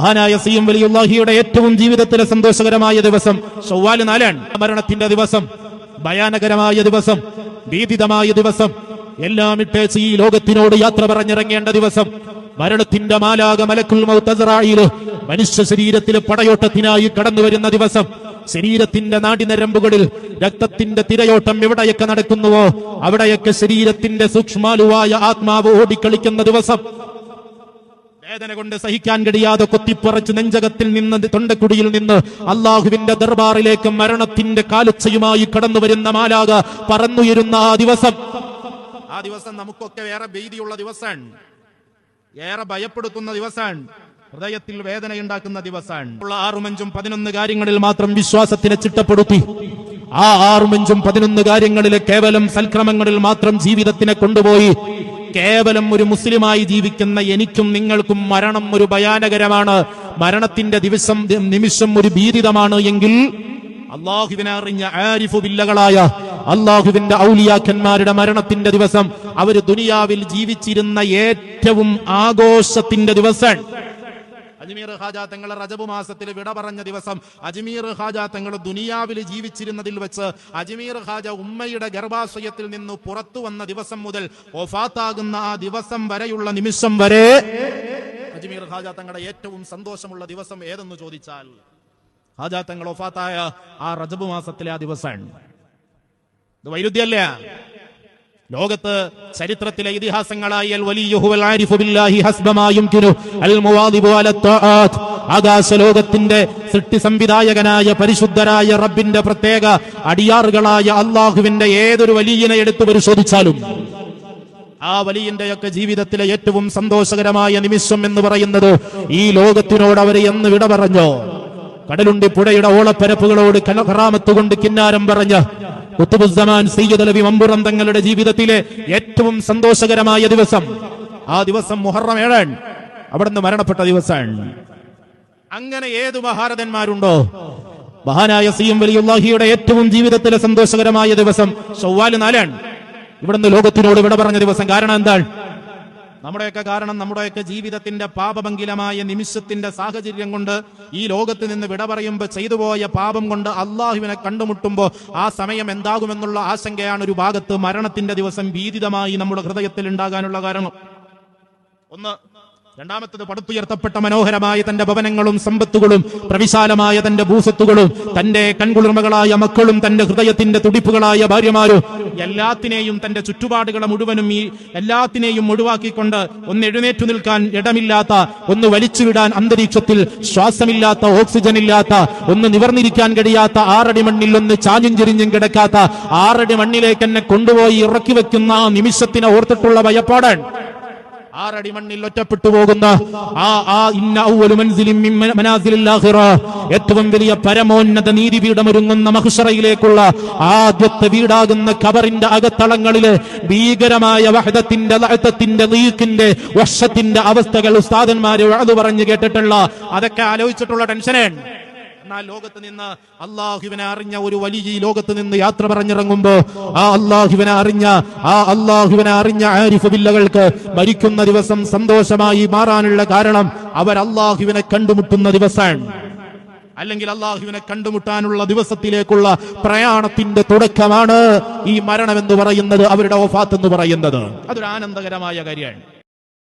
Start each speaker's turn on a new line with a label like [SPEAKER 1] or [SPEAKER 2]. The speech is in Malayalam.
[SPEAKER 1] മഹാനായ സി എം വലിയുള്ളാഹിയുടെ ഏറ്റവും ജീവിതത്തിലെ സന്തോഷകരമായ ദിവസം ഷവ്വാൽ നാലാണ്. മരണത്തിന്റെ ദിവസം ഭയാനകരമായ ദിവസം ഭീതിതമായ ദിവസം. എല്ലാം ഇട്ടേച്ച് ഈ ലോകത്തിനോട് യാത്ര പറഞ്ഞിറങ്ങേണ്ട ദിവസം. മരണത്തിന്റെ മാലാക മലക്കുൽ മൗത്തസറായിൽ മനുഷ്യ ശരീരത്തിലെ പടയോട്ടത്തിനായി കടന്നു വരുന്ന ദിവസം. ശരീരത്തിന്റെ നാടിനരമ്പുകളിൽ രക്തത്തിന്റെ തിരയോട്ടം എവിടെയൊക്കെ നടക്കുന്നുവോ അവിടെയൊക്കെ ശരീരത്തിന്റെ സൂക്ഷ്മാലുവായ ആത്മാവ് ഓടിക്കളിക്കുന്ന ദിവസം. വേദന കൊണ്ട് സഹിക്കാൻ കഴിയാതെ കൊത്തിപ്പറച്ച് നെഞ്ചകത്തിൽ നിന്ന് തൊണ്ടക്കുടിയിൽ നിന്ന് അള്ളാഹുവിന്റെ ദർബാറിലേക്ക് മരണത്തിന്റെ കാലുച്ചയുമായി കടന്നു വരുന്ന മാലാക പറന്നുയരുന്ന ആ ദിവസം. ആ ദിവസം നമുക്കൊക്കെ ഏറെ ഭീതിയുള്ള ദിവസമാണ് ഏറെ ഭയപ്പെടുത്തുന്ന ദിവസമാണ് ഹൃദയത്തിൽ വേദനയുണ്ടാക്കുന്ന ദിവസമാണ് ആറുമഞ്ചും പതിനൊന്ന് കാര്യങ്ങളിൽ മാത്രം വിശ്വാസത്തിനെ ചിട്ടപ്പെടുത്തി. ആ ആറുമഞ്ചും പതിനൊന്ന് കാര്യങ്ങളിലെ കേവലം സൽക്രമങ്ങളിൽ മാത്രം ജീവിതത്തിനെ കൊണ്ടുപോയി. കേവലം ഒരു മുസ്ലിമായി ജീവിക്കുന്ന എനിക്കും നിങ്ങൾക്കും മരണം ഒരു ഭയാനകരമാണ്. മരണത്തിന്റെ ദിവസം നിമിഷം ഒരു ഭീതിതമാണ് എങ്കിൽ അള്ളാഹുവിനെ അറിഞ്ഞ ആരിഫു ബില്ലകളായ അള്ളാഹുവിന്റെ ഔലിയാക്കന്മാരുടെ മരണത്തിന്റെ ദിവസം അവർ ദുനിയാവിൽ ജീവിച്ചിരുന്ന ഏറ്റവും ആഘോഷത്തിന്റെ ദിവസം. അജ്മീർ ഹാജ തങ്ങൾ റജബ് മാസത്തിൽ വിട പറഞ്ഞ ദിവസം അജ്മീർ ഹാജ തങ്ങൾ ദുനിയാവിൽ ജീവിച്ചിരുന്നതിൽ വെച്ച് അജ്മീർ ഹാജ ഉമ്മയുടെ ഗർഭാശയത്തിൽ നിന്ന് പുറത്തു വന്ന ദിവസം മുതൽ ഒഫാത്താകുന്ന ആ ദിവസം വരെയുള്ള നിമിഷം വരെ അജ്മീർ ഹാജ തങ്ങളുടെ ഏറ്റവും സന്തോഷമുള്ള ദിവസം ഏതെന്ന് ചോദിച്ചാൽ ഹാജ തങ്ങൾ ഒഫാത്തായ ആ റജബ് മാസത്തിലെ ആ ദിവസമാണ്. ഇത് വൈരുദ്ധ്യല്ല ലോകത്ത് ചരിത്രത്തിലെ ഇതിഹാസങ്ങളായി ആകാശ ലോകത്തിന്റെ സൃഷ്ടി സംവിധായകനായ പരിശുദ്ധരായ റബ്ബിന്റെ പ്രത്യേക അടിയാറുകളായ അള്ളാഹുവിന്റെ ഏതൊരു വലിയനെ എടുത്തു പരിശോധിച്ചാലും ആ വലിയന്റെയൊക്കെ ജീവിതത്തിലെ ഏറ്റവും സന്തോഷകരമായ നിമിഷം എന്ന് പറയുന്നത് ഈ ലോകത്തിനോട് അവർ എന്ന് വിട പറഞ്ഞോ? കടലുണ്ടി പുഴയുടെ ഓളപ്പരപ്പുകളോട് കലഹറാമത്തുകൊണ്ട് കിന്നാരം പറഞ്ഞ കുത്തുബുസമാൻ സയ്യദലവി മമ്പുറം തങ്ങളുടെ ജീവിതത്തിലെ ഏറ്റവും സന്തോഷകരമായ ദിവസം. ആ ദിവസം മുഹറം ഏഴാൻ അവിടുന്ന് മരണപ്പെട്ട ദിവസമാണ്. അങ്ങനെ ഏതു മഹാരഥന്മാരുണ്ടോ? മഹാനായ സിയും വലിയുള്ളാഹിയുടെ ഏറ്റവും ജീവിതത്തിലെ സന്തോഷകരമായ ദിവസം ചൊവ്വാൽ നാലാണ്. ഇവിടുന്ന് ലോകത്തിനോട് വിട പറഞ്ഞ ദിവസം കാരണം എന്താണ്? നമ്മുടെയൊക്കെ കാരണം നമ്മുടെയൊക്കെ ജീവിതത്തിന്റെ പാപമംഗിലമായ നിമിഷത്തിന്റെ സാഹചര്യം കൊണ്ട് ഈ ലോകത്ത് നിന്ന് വിട പറയുമ്പോൾ ചെയ്തുപോയ പാപം കൊണ്ട് അള്ളാഹുവിനെ കണ്ടുമുട്ടുമ്പോൾ ആ സമയം എന്താകുമെന്നുള്ള ആശങ്കയാണ് ഒരു ഭാഗത്ത് മരണത്തിന്റെ ദിവസം ഭീതിതമായി നമ്മുടെ ഹൃദയത്തിൽ ഉണ്ടാകാനുള്ള കാരണം. ഒന്ന് രണ്ടാമത്തത് പടുത്തുയർത്തപ്പെട്ട മനോഹരമായ തന്റെ ഭവനങ്ങളും സമ്പത്തുകളും പ്രവിശാലമായ തന്റെ ഭൂസത്തുകളും തന്റെ കൺകുളിർമകളായ മക്കളും തന്റെ ഹൃദയത്തിന്റെ തുടിപ്പുകളായ ഭാര്യമാരും എല്ലാത്തിനെയും തന്റെ ചുറ്റുപാടുകളെ മുഴുവനും ഈ എല്ലാത്തിനെയും ഒഴിവാക്കിക്കൊണ്ട് ഒന്ന് എഴുന്നേറ്റു നിൽക്കാൻ ഇടമില്ലാത്ത ഒന്ന് വലിച്ചുവിടാൻ അന്തരീക്ഷത്തിൽ ശ്വാസമില്ലാത്ത ഓക്സിജൻ ഇല്ലാത്ത ഒന്ന് നിവർന്നിരിക്കാൻ കഴിയാത്ത ആറടി മണ്ണിൽ ഒന്ന് ചാഞ്ഞും ചെരിഞ്ഞും കിടക്കാത്ത ആറടി മണ്ണിലേക്ക് എന്നെ കൊണ്ടുപോയി ഇറക്കി വെക്കുന്ന ആ നിമിഷത്തിനെ ഓർത്തിട്ടുള്ള ഭയപ്പാടാണ് ആറടി മണ്ണിൽ ഒറ്റപ്പെട്ടു പോകുന്ന ആ ആ ഏറ്റവും വലിയ പരമോന്നത നീതിപീഠം ഒരുങ്ങുന്ന മഹുഷറയിലേക്കുള്ള ആദ്യത്തെ വീടാകുന്ന ഖബറിന്റെ അകത്തളങ്ങളിൽ ഭീകരമായ വഹദത്തിന്റെ ലഹത്തത്തിന്റെ ലീക്കിന്റെ വർഷത്തിന്റെ അവസ്ഥകൾ ഉസ്താദന്മാരെ പറഞ്ഞു കേട്ടിട്ടുള്ള അതൊക്കെ ആലോചിച്ചിട്ടുള്ള ടെൻഷനാണ് എന്നാൽ ലോകത്ത് നിന്ന് അള്ളാഹുവിനെ അറിഞ്ഞ ഒരു വലിയ ഈ ലോകത്ത് നിന്ന് യാത്ര പറഞ്ഞിറങ്ങുമ്പോ ആ അള്ളാഹുവിനെ അറിഞ്ഞ ആ അള്ളാഹുവിനെ അറിഞ്ഞ ആരിഫ് ബില്ലകൾക്ക് മരിക്കുന്ന ദിവസം സന്തോഷമായി മാറാനുള്ള കാരണം അവർ അള്ളാഹുവിനെ കണ്ടുമുട്ടുന്ന ദിവസമാണ്. അല്ലെങ്കിൽ അള്ളാഹുവിനെ കണ്ടുമുട്ടാനുള്ള ദിവസത്തിലേക്കുള്ള പ്രയാണത്തിന്റെ തുടക്കമാണ് ഈ മരണം എന്ന് പറയുന്നത് അവരുടെ ഓഫാത്ത് എന്ന് പറയുന്നത്. അതൊരു ആനന്ദകരമായ കാര്യമാണ്.